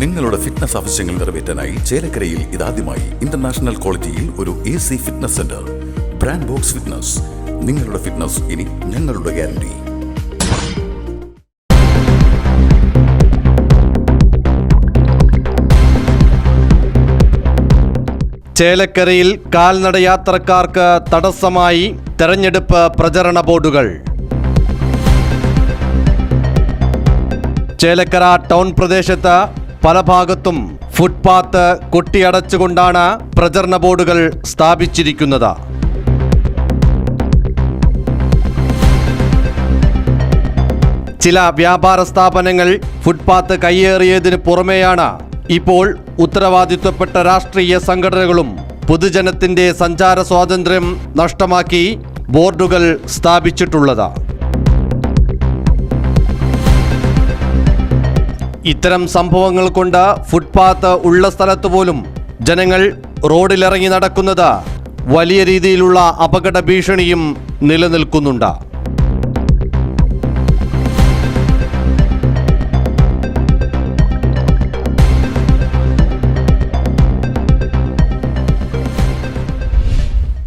നിങ്ങളുടെ ഫിറ്റ്നസ് ആവശ്യങ്ങൾ നിറവേറ്റാനായി ചേലക്കരയിൽ ഇതാദ്യമായി ഇന്റർനാഷണൽ ക്വാളിറ്റിയിൽ ഒരു A C fitness centre brand box fitness നിങ്ങളുടെ ഫിറ്റ്നസ് ഇനി ഞങ്ങളുടെ ഗ്യാരണ്ടി ചേലക്കരയിൽ കാൽനടയാത്രക്കാർക്ക് തടസ്സമായി തെരഞ്ഞെടുപ്പ് പ്രചരണ ബോർഡുകൾ. ചേലക്കര ടൗൺ പ്രദേശത്ത് പല ഭാഗത്തും ഫുട്പാത്ത് കൊട്ടിയടച്ചുകൊണ്ടാണ് പ്രചരണ ബോർഡുകൾ സ്ഥാപിച്ചിരിക്കുന്നത്. ചില വ്യാപാര സ്ഥാപനങ്ങൾ ഫുട്പാത്ത് കയ്യേറിയതിന് പുറമെയാണ് ഇപ്പോൾ ഉത്തരവാദിത്വപ്പെട്ട രാഷ്ട്രീയ സംഘടനകളും പൊതുജനത്തിന്റെ സഞ്ചാര സ്വാതന്ത്ര്യം നഷ്ടമാക്കി ബോർഡുകൾ സ്ഥാപിച്ചിട്ടുള്ളത്. ഇത്തരം സംഭവങ്ങൾ കൊണ്ട് ഫുട്പാത്ത് ഉള്ള സ്ഥലത്ത് പോലും ജനങ്ങൾ റോഡിലിറങ്ങി നടക്കുന്നത് വലിയ രീതിയിലുള്ള അപകട ഭീഷണിയും നിലനിൽക്കുന്നുണ്ട്.